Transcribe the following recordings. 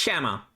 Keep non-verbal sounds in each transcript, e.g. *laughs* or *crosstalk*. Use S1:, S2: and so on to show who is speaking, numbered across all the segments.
S1: Siema.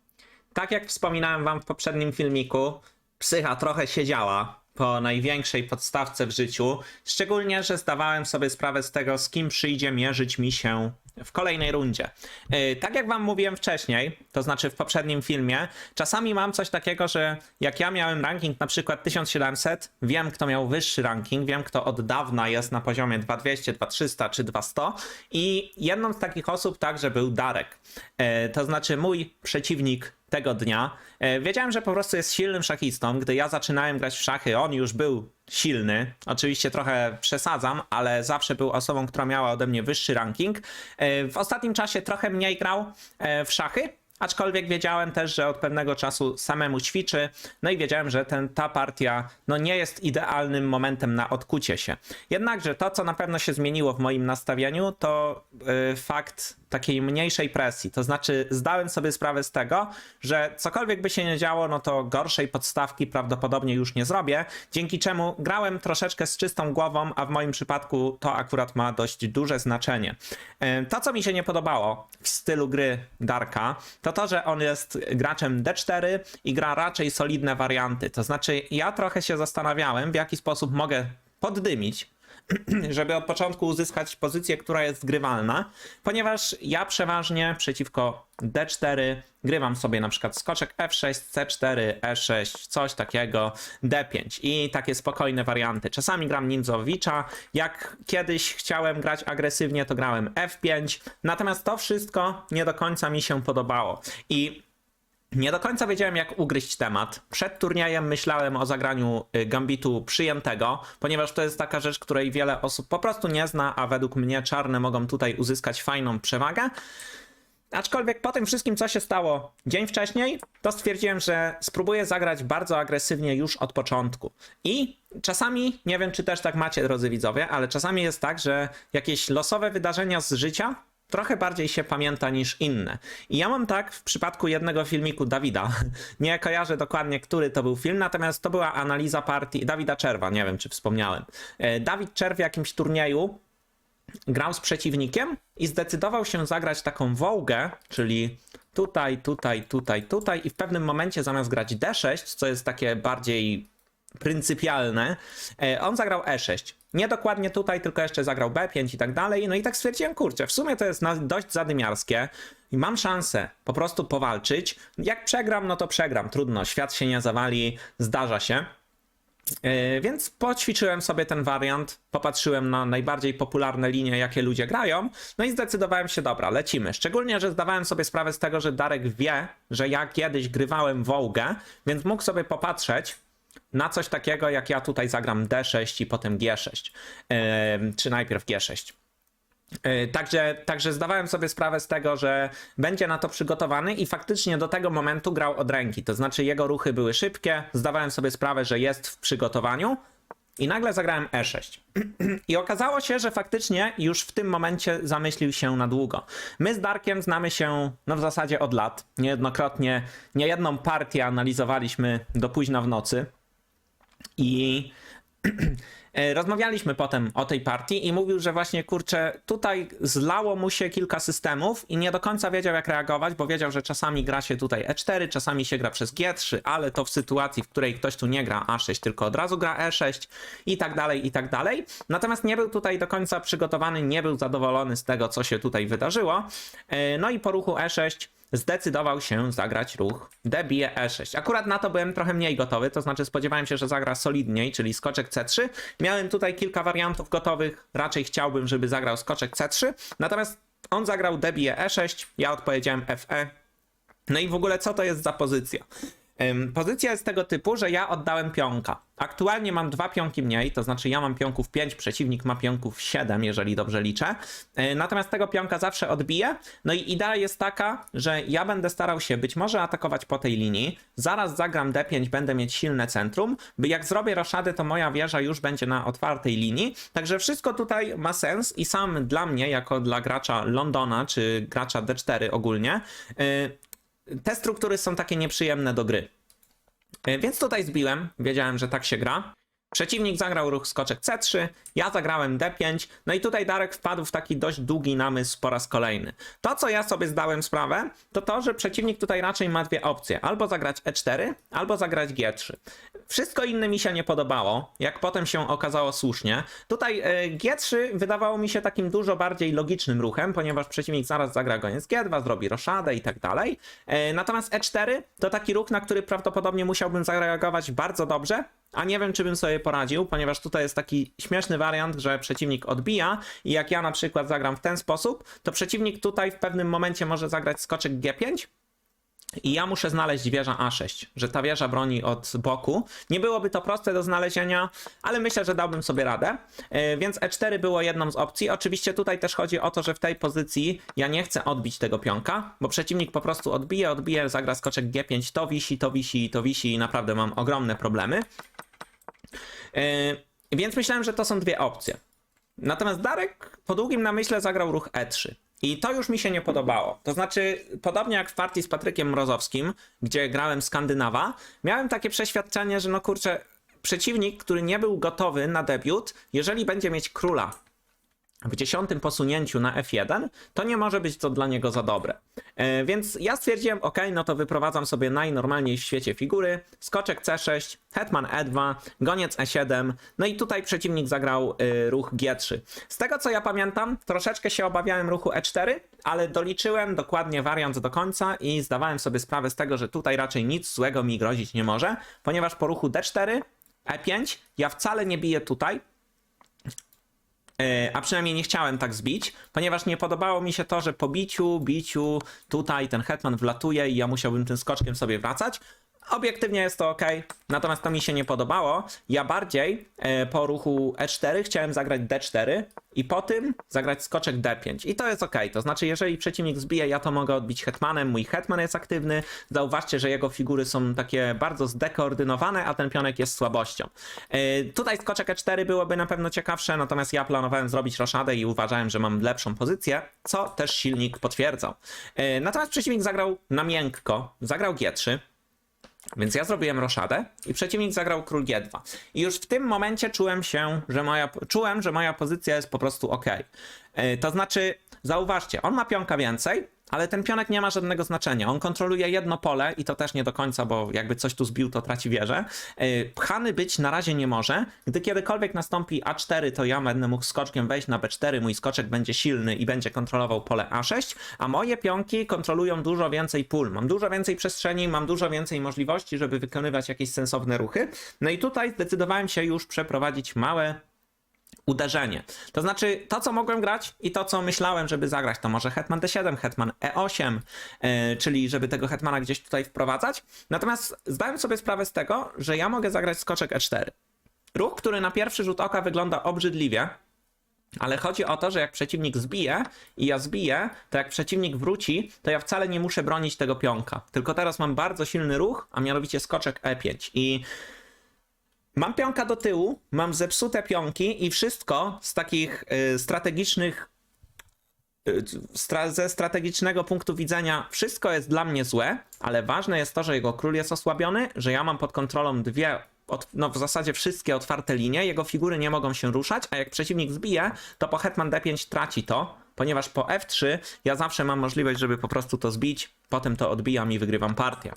S1: Tak jak wspominałem wam w poprzednim filmiku, psycha trochę siedziała po największej podstawce w życiu, szczególnie, że zdawałem sobie sprawę z tego, z kim przyjdzie mierzyć mi się w kolejnej rundzie. Yy, tak jak wam mówiłem wcześniej, to znaczy w poprzednim filmie, czasami mam coś takiego, że jak ja miałem ranking na przykład 1700, wiem kto miał wyższy ranking, wiem kto od dawna jest na poziomie 2200, 2300 czy 2100 i jedną z takich osób także był Darek. Yy, to znaczy mój przeciwnik tego dnia. E, Wiedziałem, że po prostu jest silnym szachistą. Gdy ja zaczynałem grać w szachy, on już był silny. Oczywiście trochę przesadzam, ale zawsze był osobą, która miała ode mnie wyższy ranking. E, W ostatnim czasie trochę mniej grał e, w szachy. Aczkolwiek wiedziałem też, że od pewnego czasu samemu ćwiczy, no i wiedziałem, że ten, ta partia no nie jest idealnym momentem na odkucie się. Jednakże to, co na pewno się zmieniło w moim nastawieniu, to y, fakt takiej mniejszej presji. To znaczy, zdałem sobie sprawę z tego, że cokolwiek by się nie działo, no to gorszej podstawki prawdopodobnie już nie zrobię. Dzięki czemu grałem troszeczkę z czystą głową, a w moim przypadku to akurat ma dość duże znaczenie. Y, To, co mi się nie podobało w stylu gry Darka, to to, że on jest graczem D4 i gra raczej solidne warianty. To znaczy, ja trochę się zastanawiałem, w jaki sposób mogę poddymić *clears throat* żeby od początku uzyskać pozycję, która jest grywalna, ponieważ ja przeważnie przeciwko D4 grywam sobie na przykład skoczek F6, C4, E6, coś takiego, D5 i takie spokojne warianty. Czasami gram Ninzowicza, jak kiedyś chciałem grać agresywnie, to grałem F5, natomiast to wszystko nie do końca mi się podobało. I nie do końca wiedziałem, jak ugryźć temat. Przed turniejem myślałem o zagraniu y, gambitu przyjętego, ponieważ to jest taka rzecz, której wiele osób po prostu nie zna, a według mnie czarne mogą tutaj uzyskać fajną przewagę. Aczkolwiek po tym wszystkim, co się stało dzień wcześniej, to stwierdziłem, że spróbuję zagrać bardzo agresywnie już od początku. I czasami, nie wiem czy też tak macie, drodzy widzowie, ale czasami jest tak, że jakieś losowe wydarzenia z życia trochę bardziej się pamięta niż inne. I ja mam tak w przypadku jednego filmiku Dawida. *laughs* Nie kojarzę dokładnie, który to był film, natomiast to była analiza partii Dawida Czerwa, nie wiem czy wspomniałem. E, Dawid Czerw w jakimś turnieju grał z przeciwnikiem i zdecydował się zagrać taką wołgę, czyli tutaj, tutaj, tutaj, tutaj i w pewnym momencie zamiast grać D6, co jest takie bardziej pryncypialne, e, on zagrał E6. Nie dokładnie tutaj, tylko jeszcze zagrał B5 i tak dalej. No i tak stwierdziłem, kurczę, w sumie to jest dość zadymiarskie i mam szansę po prostu powalczyć. Jak przegram, no to przegram, trudno, świat się nie zawali, zdarza się. Yy, Więc poćwiczyłem sobie ten wariant, popatrzyłem na najbardziej popularne linie, jakie ludzie grają, no i zdecydowałem się, dobra, lecimy. Szczególnie, że zdawałem sobie sprawę z tego, że Darek wie, że ja kiedyś grywałem Wołgę, więc mógł sobie popatrzeć na coś takiego, jak ja tutaj zagram D6 i potem G6, yy, czy najpierw G6. Yy, Także, także zdawałem sobie sprawę z tego, że będzie na to przygotowany i faktycznie do tego momentu grał od ręki. To znaczy jego ruchy były szybkie, zdawałem sobie sprawę, że jest w przygotowaniu i nagle zagrałem E6. *clears throat* I okazało się, że faktycznie już w tym momencie zamyślił się na długo. My z Darkiem znamy się no w zasadzie od lat. Niejednokrotnie, niejedną partię analizowaliśmy do późna w nocy. I *clears throat* e, rozmawialiśmy potem o tej partii i mówił, że właśnie kurczę, tutaj zlało mu się kilka systemów i nie do końca wiedział jak reagować, bo wiedział, że czasami gra się tutaj E4, czasami się gra przez G3, ale to w sytuacji, w której ktoś tu nie gra A6, tylko od razu gra E6 i tak dalej, i tak dalej. Natomiast nie był tutaj do końca przygotowany, nie był zadowolony z tego, co się tutaj wydarzyło. E, No i po ruchu E6 zdecydował się zagrać ruch D bije E6. Akurat na to byłem trochę mniej gotowy, to znaczy spodziewałem się, że zagra solidniej, czyli skoczek C3. Miałem tutaj kilka wariantów gotowych, raczej chciałbym, żeby zagrał skoczek C3, natomiast on zagrał D bije E6, ja odpowiedziałem FE. No i w ogóle co to jest za pozycja? Pozycja jest tego typu, że ja oddałem pionka. Aktualnie mam dwa pionki mniej, to znaczy ja mam pionków 5, przeciwnik ma pionków 7, jeżeli dobrze liczę. Yy, Natomiast tego pionka zawsze odbiję. No i idea jest taka, że ja będę starał się być może atakować po tej linii, zaraz zagram D5, będę mieć silne centrum, by jak zrobię roszadę, to moja wieża już będzie na otwartej linii. Także wszystko tutaj ma sens i sam dla mnie, jako dla gracza Londona, czy gracza D4 ogólnie, yy, te struktury są takie nieprzyjemne do gry. E, Więc tutaj zbiłem, wiedziałem, że tak się gra. Przeciwnik zagrał ruch skoczek C3, ja zagrałem D5, no i tutaj Darek wpadł w taki dość długi namysł po raz kolejny. To, co ja sobie zdałem sprawę, to to, że przeciwnik tutaj raczej ma dwie opcje. Albo zagrać E4, albo zagrać G3. Wszystko inne mi się nie podobało, jak potem się okazało słusznie. Tutaj e, G3 wydawało mi się takim dużo bardziej logicznym ruchem, ponieważ przeciwnik zaraz zagra goniec G2, zrobi roszadę i tak dalej. E, Natomiast E4 to taki ruch, na który prawdopodobnie musiałbym zareagować bardzo dobrze, a nie wiem, czy bym sobie poradził, ponieważ tutaj jest taki śmieszny wariant, że przeciwnik odbija i jak ja na przykład zagram w ten sposób, to przeciwnik tutaj w pewnym momencie może zagrać skoczek G5, i ja muszę znaleźć wieża A6, że ta wieża broni od boku. Nie byłoby to proste do znalezienia, ale myślę, że dałbym sobie radę. E, Więc E4 było jedną z opcji. Oczywiście tutaj też chodzi o to, że w tej pozycji ja nie chcę odbić tego pionka, bo przeciwnik po prostu odbije, odbije, zagra skoczek G5, to wisi, to wisi, to wisi i naprawdę mam ogromne problemy. E, Więc myślałem, że to są dwie opcje. Natomiast Darek po długim namyśle zagrał ruch E3. I to już mi się nie podobało. To znaczy, podobnie jak w partii z Patrykiem Mrozowskim, gdzie grałem Skandynawa, miałem takie przeświadczenie, że no kurczę, przeciwnik, który nie był gotowy na debiut, jeżeli będzie mieć króla w dziesiątym posunięciu na F1, to nie może być to dla niego za dobre. E, więc ja stwierdziłem, ok, no to wyprowadzam sobie najnormalniej w świecie figury, skoczek C6, hetman E2, goniec E7, no i tutaj przeciwnik zagrał y, ruch G3. Z tego co ja pamiętam, troszeczkę się obawiałem ruchu E4, ale doliczyłem dokładnie wariant do końca i zdawałem sobie sprawę z tego, że tutaj raczej nic złego mi grozić nie może, ponieważ po ruchu D4, E5 ja wcale nie biję tutaj, a przynajmniej nie chciałem tak zbić, ponieważ nie podobało mi się to, że po biciu, biciu, tutaj ten hetman wlatuje i ja musiałbym tym skoczkiem sobie wracać. Obiektywnie jest to ok, natomiast to mi się nie podobało. Ja bardziej e, po ruchu E4 chciałem zagrać D4 i po tym zagrać skoczek D5. I to jest ok, to znaczy jeżeli przeciwnik zbije, ja to mogę odbić hetmanem, mój hetman jest aktywny. Zauważcie, że jego figury są takie bardzo zdekoordynowane, a ten pionek jest słabością. E, tutaj skoczek E4 byłoby na pewno ciekawsze, natomiast ja planowałem zrobić roszadę i uważałem, że mam lepszą pozycję, co też silnik potwierdzał. E, natomiast przeciwnik zagrał na miękko, zagrał G3. Więc ja zrobiłem roszadę i przeciwnik zagrał król G2. I już w tym momencie czułem się, że moja, czułem, że moja pozycja jest po prostu ok. Yy, To znaczy, zauważcie, on ma pionka więcej, ale ten pionek nie ma żadnego znaczenia. On kontroluje jedno pole i to też nie do końca, bo jakby coś tu zbił, to traci wieżę. Yy, Pchany być na razie nie może. Gdy kiedykolwiek nastąpi A4, to ja będę mógł skoczkiem wejść na B4, mój skoczek będzie silny i będzie kontrolował pole A6, a moje pionki kontrolują dużo więcej pól. Mam dużo więcej przestrzeni, mam dużo więcej możliwości, żeby wykonywać jakieś sensowne ruchy. No i tutaj zdecydowałem się już przeprowadzić małe uderzenie. To znaczy, to co mogłem grać i to co myślałem, żeby zagrać, to może hetman d7, hetman e8, yy, czyli żeby tego hetmana gdzieś tutaj wprowadzać. Natomiast zdałem sobie sprawę z tego, że ja mogę zagrać skoczek e4. Ruch, który na pierwszy rzut oka wygląda obrzydliwie, ale chodzi o to, że jak przeciwnik zbije i ja zbiję, to jak przeciwnik wróci, to ja wcale nie muszę bronić tego pionka. Tylko teraz mam bardzo silny ruch, a mianowicie skoczek e5. I Mam pionka do tyłu, mam zepsute pionki i wszystko z takich y, strategicznych. y, ze strategicznego punktu widzenia wszystko jest dla mnie złe, ale ważne jest to, że jego król jest osłabiony, że ja mam pod kontrolą dwie, no w zasadzie wszystkie otwarte linie, jego figury nie mogą się ruszać, a jak przeciwnik zbije, to po hetman d5 traci to, ponieważ po f3 ja zawsze mam możliwość, żeby po prostu to zbić, potem to odbijam i wygrywam partię.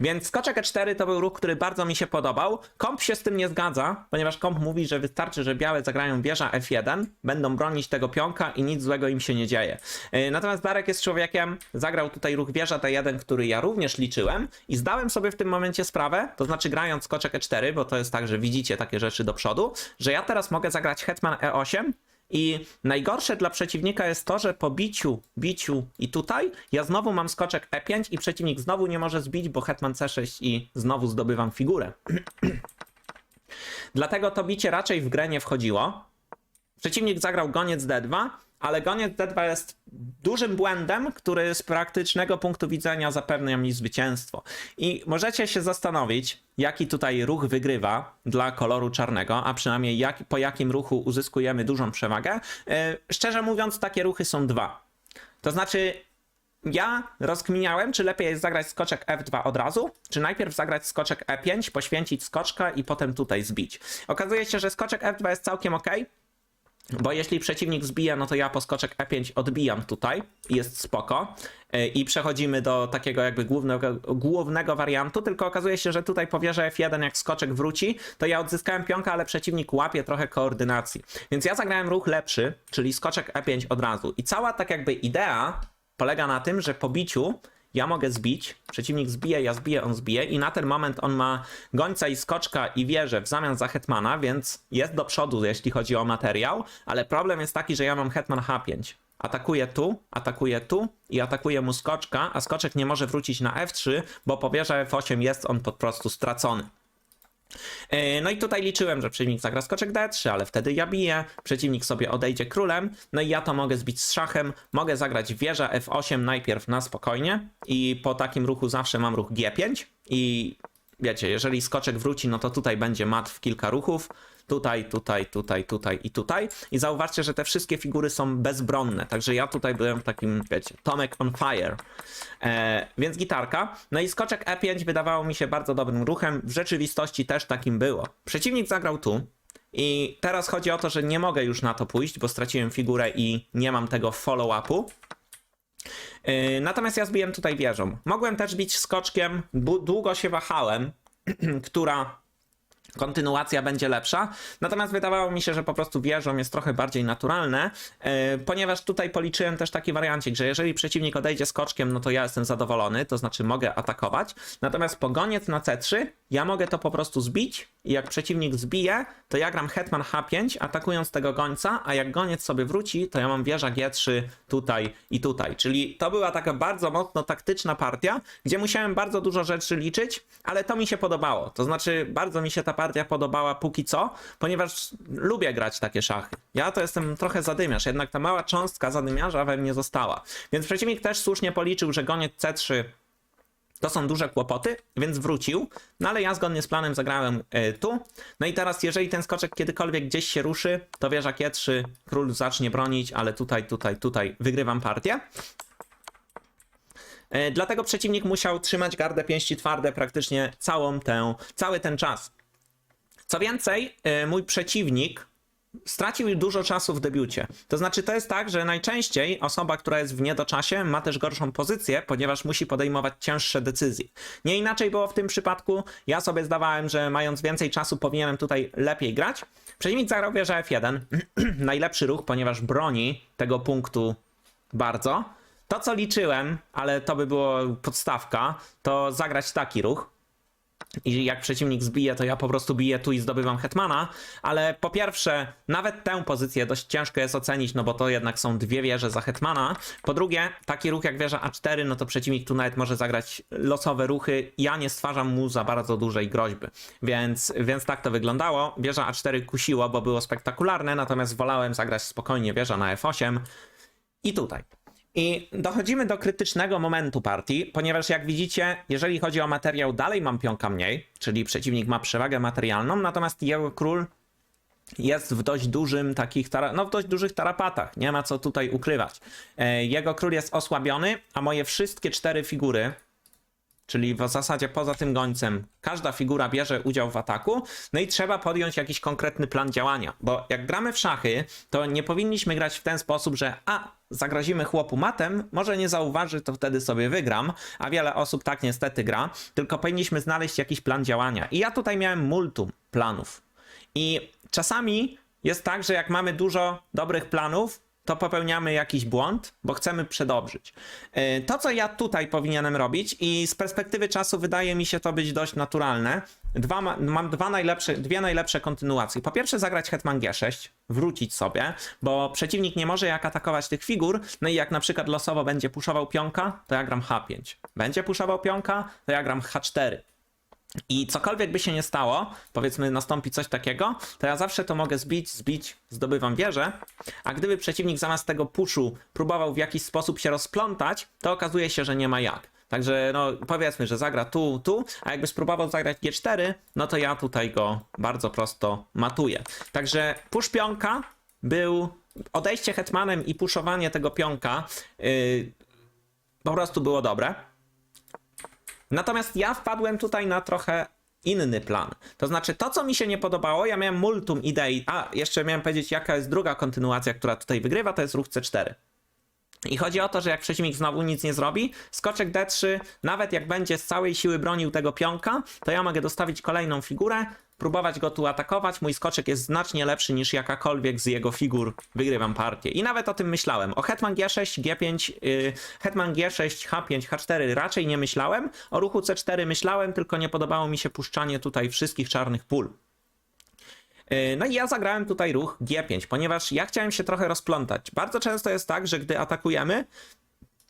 S1: Więc skoczek E4 to był ruch, który bardzo mi się podobał. Komp się z tym nie zgadza, ponieważ komp mówi, że wystarczy, że białe zagrają wieża F1, będą bronić tego pionka i nic złego im się nie dzieje. Yy, Natomiast Darek jest człowiekiem, zagrał tutaj ruch wieża T1, który ja również liczyłem i zdałem sobie w tym momencie sprawę, to znaczy grając skoczek E4, bo to jest tak, że widzicie takie rzeczy do przodu, że ja teraz mogę zagrać hetman E8, i najgorsze dla przeciwnika jest to, że po biciu, biciu i tutaj ja znowu mam skoczek E5 i przeciwnik znowu nie może zbić, bo hetman C6 i znowu zdobywam figurę. *clears throat* Dlatego to bicie raczej w grę nie wchodziło. Przeciwnik zagrał goniec D2, ale goniec D2 jest dużym błędem, który z praktycznego punktu widzenia zapewnia mi zwycięstwo. I możecie się zastanowić, jaki tutaj ruch wygrywa dla koloru czarnego, a przynajmniej jak, po jakim ruchu uzyskujemy dużą przewagę. Yy, szczerze mówiąc, takie ruchy są dwa. To znaczy, ja rozkminiałem, czy lepiej jest zagrać skoczek F2 od razu, czy najpierw zagrać skoczek E5, poświęcić skoczka i potem tutaj zbić. Okazuje się, że skoczek F2 jest całkiem ok, bo jeśli przeciwnik zbija, no to ja po skoczek E5 odbijam tutaj jest spoko. Yy, I przechodzimy do takiego jakby głównego, głównego wariantu, tylko okazuje się, że tutaj po wieży F1 jak skoczek wróci, to ja odzyskałem pionka, ale przeciwnik łapie trochę koordynacji. Więc ja zagrałem ruch lepszy, czyli skoczek E5 od razu. I cała tak jakby idea polega na tym, że po biciu ja mogę zbić, przeciwnik zbije, ja zbiję, on zbije i na ten moment on ma gońca i skoczka i wieżę w zamian za hetmana, więc jest do przodu, jeśli chodzi o materiał, ale problem jest taki, że ja mam hetman H5. Atakuje tu, atakuje tu i atakuje mu skoczka, a skoczek nie może wrócić na F3, bo po wieży F8 jest on po prostu stracony. E, No i tutaj liczyłem, że przeciwnik zagra skoczek D3, ale wtedy ja biję, przeciwnik sobie odejdzie królem, no i ja to mogę zbić z szachem, mogę zagrać wieża F8 najpierw na spokojnie i po takim ruchu zawsze mam ruch G5 i wiecie, jeżeli skoczek wróci, no to tutaj będzie mat w kilka ruchów, tutaj, tutaj, tutaj, tutaj i tutaj i zauważcie, że te wszystkie figury są bezbronne, także ja tutaj byłem takim, wiecie, Tomek on fire, e, więc gitarka, no i skoczek E5 wydawało mi się bardzo dobrym ruchem, w rzeczywistości też takim było. Przeciwnik zagrał tu, i teraz chodzi o to, że nie mogę już na to pójść, bo straciłem figurę i nie mam tego follow-upu. Yy, Natomiast ja zbiłem tutaj wieżą. Mogłem też bić skoczkiem, długo się wahałem, *clears throat* która kontynuacja będzie lepsza. Natomiast wydawało mi się, że po prostu wieżą jest trochę bardziej naturalne, yy, ponieważ tutaj policzyłem też taki wariancik, że jeżeli przeciwnik odejdzie skoczkiem, no to ja jestem zadowolony, to znaczy mogę atakować. Natomiast po goniec na C3 ja mogę to po prostu zbić i jak przeciwnik zbije, to ja gram hetman H5 atakując tego gońca, a jak goniec sobie wróci, to ja mam wieża G3 tutaj i tutaj. Czyli to była taka bardzo mocno taktyczna partia, gdzie musiałem bardzo dużo rzeczy liczyć, ale to mi się podobało. To znaczy bardzo mi się ta partia podobała póki co, ponieważ lubię grać takie szachy. Ja to jestem trochę zadymiarz, jednak ta mała cząstka zadymiarza we mnie została. Więc przeciwnik też słusznie policzył, że goniec C3 to są duże kłopoty, więc wrócił. No ale ja zgodnie z planem zagrałem y, tu. No i teraz, jeżeli ten skoczek kiedykolwiek gdzieś się ruszy, to wieża G3, król zacznie bronić, ale tutaj, tutaj, tutaj wygrywam partię. Y, Dlatego przeciwnik musiał trzymać gardę pięści twarde praktycznie całą tę, cały ten czas. Co więcej, y, mój przeciwnik stracił dużo czasu w debiucie. To znaczy, to jest tak, że najczęściej osoba, która jest w niedoczasie, ma też gorszą pozycję, ponieważ musi podejmować cięższe decyzje. Nie inaczej było w tym przypadku. Ja sobie zdawałem, że mając więcej czasu, powinienem tutaj lepiej grać. Przeciwnik zagrał wieżę F1. *clears throat* Najlepszy ruch, ponieważ broni tego punktu bardzo. To, co liczyłem, ale to by było podstawka, to zagrać taki ruch. I jak przeciwnik zbije, to ja po prostu biję tu i zdobywam hetmana, ale po pierwsze, nawet tę pozycję dość ciężko jest ocenić, no bo to jednak są dwie wieże za hetmana. Po drugie, taki ruch jak wieża A4, no to przeciwnik tu nawet może zagrać losowe ruchy. Ja nie stwarzam mu za bardzo dużej groźby, więc, więc tak to wyglądało. Wieża A4 kusiło, bo było spektakularne, natomiast wolałem zagrać spokojnie wieża na F8 i tutaj. I dochodzimy do krytycznego momentu partii, ponieważ jak widzicie, jeżeli chodzi o materiał, dalej mam pionka mniej, czyli przeciwnik ma przewagę materialną, natomiast jego król jest w dość dużym takich, no w dość dużych tarapatach, nie ma co tutaj ukrywać. E, Jego król jest osłabiony, a moje wszystkie cztery figury, czyli w zasadzie poza tym gońcem, każda figura bierze udział w ataku, no i trzeba podjąć jakiś konkretny plan działania, bo jak gramy w szachy, to nie powinniśmy grać w ten sposób, że a, zagrazimy chłopu matem, może nie zauważy, to wtedy sobie wygram, a wiele osób tak niestety gra, tylko powinniśmy znaleźć jakiś plan działania. I ja tutaj miałem multum planów. I czasami jest tak, że jak mamy dużo dobrych planów, to popełniamy jakiś błąd, bo chcemy przedobrzyć. Yy, To, co ja tutaj powinienem robić, i z perspektywy czasu wydaje mi się to być dość naturalne. Dwa, ma- mam dwa najlepsze, dwie najlepsze kontynuacje. Po pierwsze, zagrać Hetman G6, wrócić sobie, bo przeciwnik nie może jak atakować tych figur. No i jak na przykład losowo będzie puszował pionka, to ja gram H5. Będzie puszował pionka, to ja gram H4. I cokolwiek by się nie stało, powiedzmy nastąpi coś takiego, to ja zawsze to mogę zbić, zbić, zdobywam wieżę, a gdyby przeciwnik zamiast tego puszu próbował w jakiś sposób się rozplątać, to okazuje się, że nie ma jak. Także no powiedzmy, że zagra tu, tu, a jakby spróbował zagrać G4, no to ja tutaj go bardzo prosto matuję. Także push pionka był odejście hetmanem i puszowanie tego pionka yy, Po prostu było dobre. Natomiast ja wpadłem tutaj na trochę inny plan. To znaczy, to co mi się nie podobało, ja miałem multum idei. A, jeszcze miałem powiedzieć, jaka jest druga kontynuacja, która tutaj wygrywa, to jest ruch C4. I chodzi o to, że jak przeciwnik znowu nic nie zrobi, skoczek D3, nawet jak będzie z całej siły bronił tego pionka, to ja mogę dostawić kolejną figurę, próbować go tu atakować. Mój skoczek jest znacznie lepszy niż jakakolwiek z jego figur. Wygrywam partię. I nawet o tym myślałem. O Hetman G6, G5, yy, Hetman G6, H5, H4 raczej nie myślałem. O ruchu C4 myślałem, tylko nie podobało mi się puszczanie tutaj wszystkich czarnych pól. Yy, No i ja zagrałem tutaj ruch G5, ponieważ ja chciałem się trochę rozplątać. Bardzo często jest tak, że gdy atakujemy,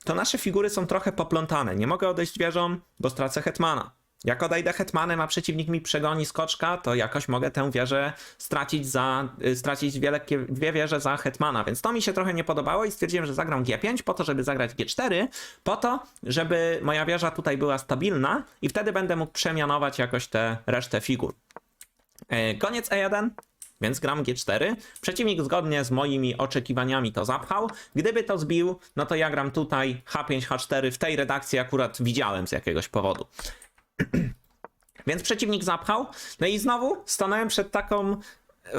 S1: to nasze figury są trochę poplątane. Nie mogę odejść wieżą, bo stracę hetmana. Jak odejdę hetmanem, a przeciwnik mi przegoni skoczka, to jakoś mogę tę wieżę stracić za, y, stracić dwie, dwie wieże za hetmana, więc to mi się trochę nie podobało i stwierdziłem, że zagram G5 po to, żeby zagrać G4, po to, żeby moja wieża tutaj była stabilna i wtedy będę mógł przemianować jakoś tę resztę figur. E, Koniec E1, więc gram G4. Przeciwnik zgodnie z moimi oczekiwaniami to zapchał. Gdyby to zbił, no to ja gram tutaj H5, H4. W tej redakcji akurat widziałem z jakiegoś powodu. Więc przeciwnik zapchał. No i znowu stanąłem przed taką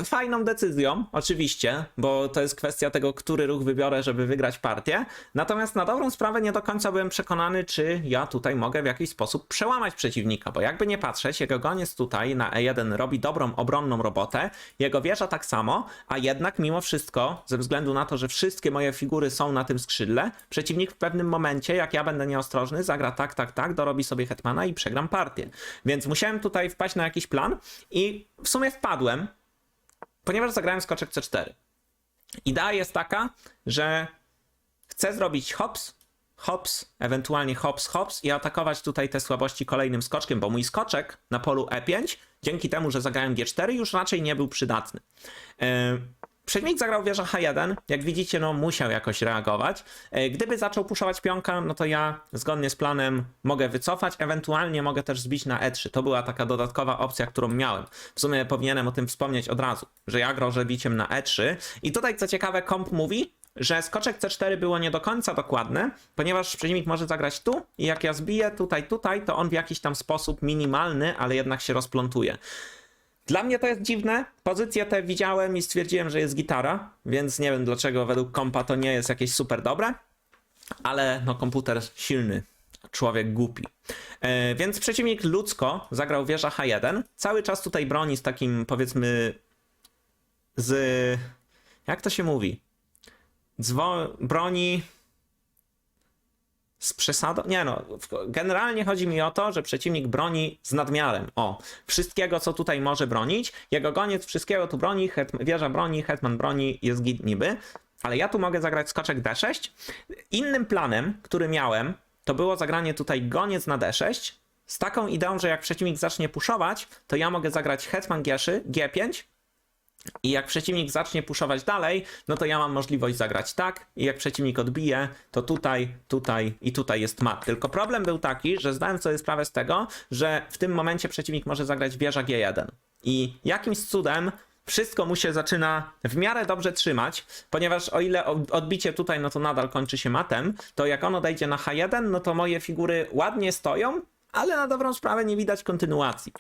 S1: fajną decyzją, oczywiście, bo to jest kwestia tego, który ruch wybiorę, żeby wygrać partię. Natomiast na dobrą sprawę nie do końca byłem przekonany, czy ja tutaj mogę w jakiś sposób przełamać przeciwnika, bo jakby nie patrzeć, jego goniec tutaj na E1 robi dobrą obronną robotę, jego wieża tak samo, a jednak mimo wszystko, ze względu na to, że wszystkie moje figury są na tym skrzydle, przeciwnik w pewnym momencie, jak ja będę nieostrożny, zagra tak, tak, tak, dorobi sobie hetmana i przegram partię. Więc musiałem tutaj wpaść na jakiś plan i w sumie wpadłem, ponieważ zagrałem skoczek C4. Idea jest taka, że chcę zrobić hops, hops, ewentualnie hops, hops i atakować tutaj te słabości kolejnym skoczkiem, bo mój skoczek na polu E5, dzięki temu, że zagrałem G4, już raczej nie był przydatny. Yy, Przeciwnik zagrał wieża H1, jak widzicie, no musiał jakoś reagować. Yy, Gdyby zaczął puszować pionka, no to ja zgodnie z planem mogę wycofać, ewentualnie mogę też zbić na E3. To była taka dodatkowa opcja, którą miałem. W sumie powinienem o tym wspomnieć od razu, że ja grożę biciem na E3. I tutaj co ciekawe, komp mówi, że skoczek C4 było nie do końca dokładne, ponieważ przeciwnik może zagrać tu i jak ja zbiję tutaj, tutaj, to on w jakiś tam sposób minimalny, ale jednak się rozplątuje. Dla mnie to jest dziwne. Pozycję tę widziałem i stwierdziłem, że jest gitara, więc nie wiem dlaczego według kompa to nie jest jakieś super dobre, ale no komputer silny, człowiek głupi. E, więc przeciwnik ludzko zagrał wieża H1. Cały czas tutaj broni z takim powiedzmy z jak to się mówi? Dzwo- broni z przesadą? Nie no, generalnie chodzi mi o to, że przeciwnik broni z nadmiarem. O, wszystkiego co tutaj może bronić. Jego goniec wszystkiego tu broni, het- wieża broni, hetman broni, jest git niby. Ale ja tu mogę zagrać skoczek D6. Innym planem, który miałem, to było zagranie tutaj goniec na D6. Z taką ideą, że jak przeciwnik zacznie puszować, to ja mogę zagrać hetman G3, G5 i jak przeciwnik zacznie puszować dalej, no to ja mam możliwość zagrać tak. I jak przeciwnik odbije, to tutaj, tutaj i tutaj jest mat. Tylko problem był taki, że zdałem sobie sprawę z tego, że w tym momencie przeciwnik może zagrać wieża G1. I jakimś cudem wszystko mu się zaczyna w miarę dobrze trzymać, ponieważ o ile od- odbicie tutaj, no to nadal kończy się matem, to jak on odejdzie na H1, no to moje figury ładnie stoją, ale na dobrą sprawę nie widać kontynuacji.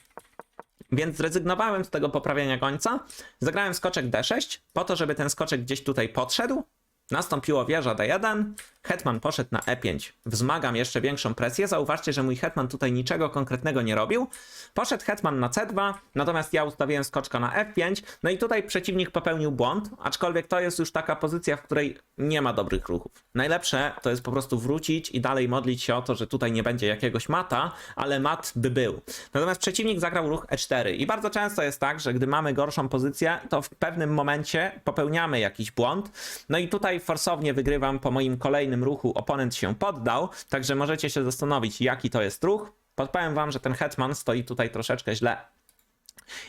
S1: Więc zrezygnowałem z tego poprawiania końca. Zagrałem skoczek D6, po to, żeby ten skoczek gdzieś tutaj podszedł. Nastąpiło wieża D1, hetman poszedł na E5, wzmagam jeszcze większą presję. Zauważcie, że mój hetman tutaj niczego konkretnego nie robił. Poszedł hetman na C2, natomiast ja ustawiłem skoczka na F5, no i tutaj przeciwnik popełnił błąd, aczkolwiek to jest już taka pozycja, w której nie ma dobrych ruchów. Najlepsze to jest po prostu wrócić i dalej modlić się o to, że tutaj nie będzie jakiegoś mata, ale mat by był. Natomiast przeciwnik zagrał ruch E4 i bardzo często jest tak, że gdy mamy gorszą pozycję, to w pewnym momencie popełniamy jakiś błąd. No i tutaj forsownie wygrywam po moim kolejnym ruchu, oponent się poddał, także możecie się zastanowić, jaki to jest ruch. Podpowiem wam, że ten hetman stoi tutaj troszeczkę źle.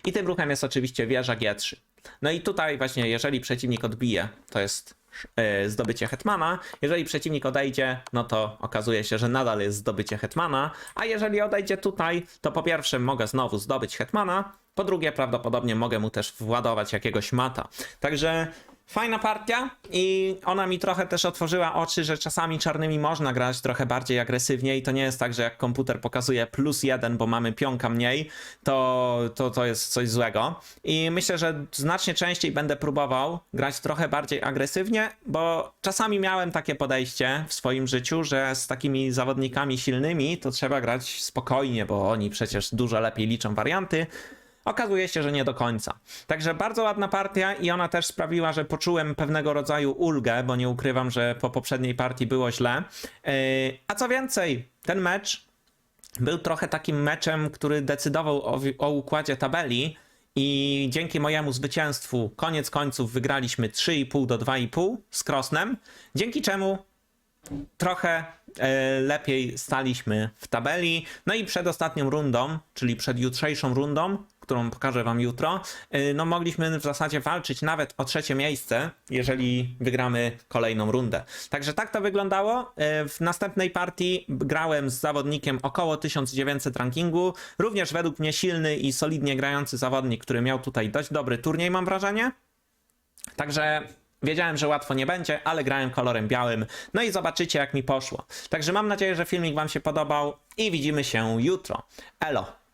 S1: I tym ruchem jest oczywiście wieża G3. No i tutaj właśnie, jeżeli przeciwnik odbije, to jest e, zdobycie hetmana. Jeżeli przeciwnik odejdzie, no to okazuje się, że nadal jest zdobycie hetmana. A jeżeli odejdzie tutaj, to po pierwsze mogę znowu zdobyć hetmana, po drugie prawdopodobnie mogę mu też władować jakiegoś mata. Także Fajna partia i ona mi trochę też otworzyła oczy, że czasami czarnymi można grać trochę bardziej agresywnie i to nie jest tak, że jak komputer pokazuje plus jeden, bo mamy pionka mniej, to, to, to jest coś złego. I myślę, że znacznie częściej będę próbował grać trochę bardziej agresywnie, bo czasami miałem takie podejście w swoim życiu, że z takimi zawodnikami silnymi to trzeba grać spokojnie, bo oni przecież dużo lepiej liczą warianty. Okazuje się, że nie do końca. Także bardzo ładna partia i ona też sprawiła, że poczułem pewnego rodzaju ulgę, bo nie ukrywam, że po poprzedniej partii było źle. Yy, A co więcej, ten mecz był trochę takim meczem, który decydował o, o układzie tabeli i dzięki mojemu zwycięstwu koniec końców wygraliśmy 3,5 do 2,5 z Krosnem, dzięki czemu trochę e, lepiej staliśmy w tabeli. No i przed ostatnią rundą, czyli przed jutrzejszą rundą, którą pokażę wam jutro, e, no mogliśmy w zasadzie walczyć nawet o trzecie miejsce, jeżeli wygramy kolejną rundę. Także tak to wyglądało. E, w następnej partii grałem z zawodnikiem około 1900 rankingu, również według mnie silny i solidnie grający zawodnik, który miał tutaj dość dobry turniej, mam wrażenie. Także wiedziałem, że łatwo nie będzie, ale grałem kolorem białym. No i zobaczycie, jak mi poszło. Także mam nadzieję, że filmik Wam się podobał i widzimy się jutro. Elo!